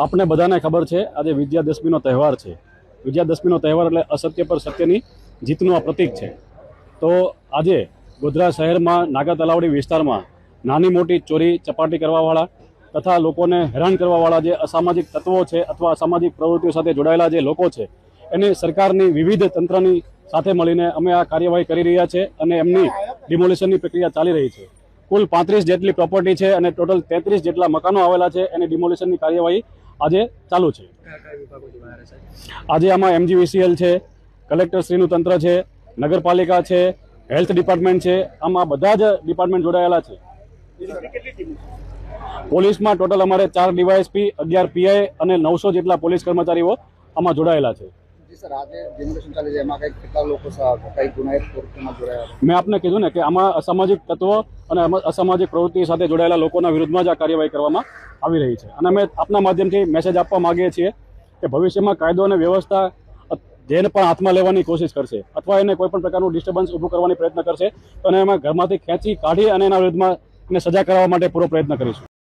આપણે બધાને ખબર છે, આજે વિજયાદશમીનો તહેવાર છે. વિજયાદશમીનો તહેવાર એટલે અસત્ય પર સત્યની જીતનું આ પ્રતીક છે. તો આજે ગોધરા શહેરમાં નાગા તલાવડી વિસ્તારમાં નાની મોટી ચોરી ચપાટી કરવાવાળા તથા લોકોને હેરાન કરવાવાળા જે અસામાજિક તત્વો છે અથવા અસામાજિક પ્રવૃત્તિઓ સાથે જોડાયેલા જે લોકો છે, એને સરકારની વિવિધ તંત્રની સાથે મળીને અમે આ કાર્યવાહી કરી રહ્યા છે અને એમની ડિમોલિશનની પ્રક્રિયા ચાલી રહી છે. કુલ પાંત્રીસ જેટલી પ્રોપર્ટી છે અને ટોટલ તેત્રીસ જેટલા મકાનો આવેલા છે. એની ડિમોલિશનની કાર્યવાહી આજે ચાલુ છે. આજે આમાં એમજીવીસીએલ છે કલેક્ટરશ્રીનું તંત્ર છે, નગરપાલિકા છે હેલ્થ ડિપાર્ટમેન્ટ છે, આમાં બધા જ ડિપાર્ટમેન્ટ જોડાયેલા છે. પોલીસમાં ટોટલ અમારે ચાર ડીવાયએસપી અગિયાર પીઆઈ અને નવસો જેટલા પોલીસ કર્મચારીઓ આમાં જોડાયેલા છે. એમાં મેં આપને કીધું ને કે આમાં અસામાજિક તત્વો અને અસામાજિક પ્રવૃત્તિ સાથે જોડાયેલા લોકોના વિરુદ્ધમાં જ આ કાર્યવાહી કરવામાં આવી રહી છે. અને અમે આપના માધ્યમથી મેસેજ આપવા માંગીએ છીએ કે ભવિષ્યમાં કાયદો અને વ્યવસ્થા જેને પણ હાથમાં લેવાની કોશિશ કરશે અથવા એને કોઈ પણ પ્રકારનું ડિસ્ટર્બન્સ ઊભું કરવાની પ્રયત્ન કરશે એને અમે ઘરમાંથી ખેંચી કાઢી અને એના વિરુદ્ધમાં સજા કરાવવા માટે પૂરો પ્રયત્ન કરીશું.